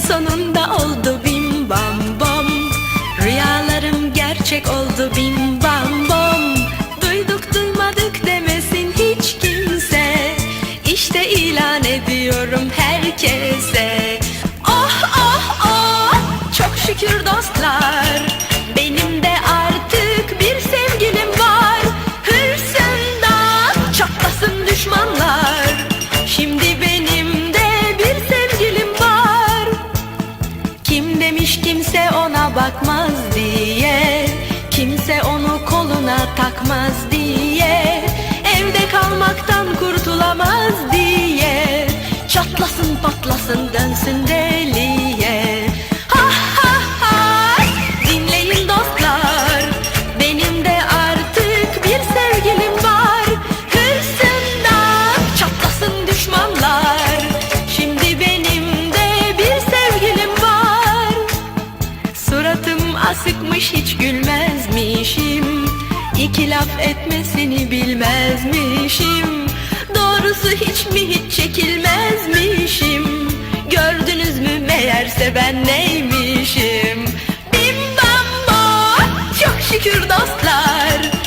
Sonunda oldu bim bam bom. Rüyalarım gerçek oldu bim bam bom. Duyduk duymadık demesin hiç kimse. İşte ilan ediyorum herkese. Oh oh oh çok şükür dostlar kimse ona bakmaz diye Kimse onu koluna takmaz diye Evde kalmaktan kurtulamaz diye Çatlasın patlasın dönsün deliye. Ha ha ha Dinleyin dostlar Benim de artık bir sevgilim var. Hırsından çatlasın düşmanlar Suratım asıkmış hiç gülmezmişim. İki laf etmesini bilmezmişim. Doğrusu hiç mi hiç çekilmezmişim? Gördünüz mü meğerse ben neymişim? Bim bam bom çok şükür dostlar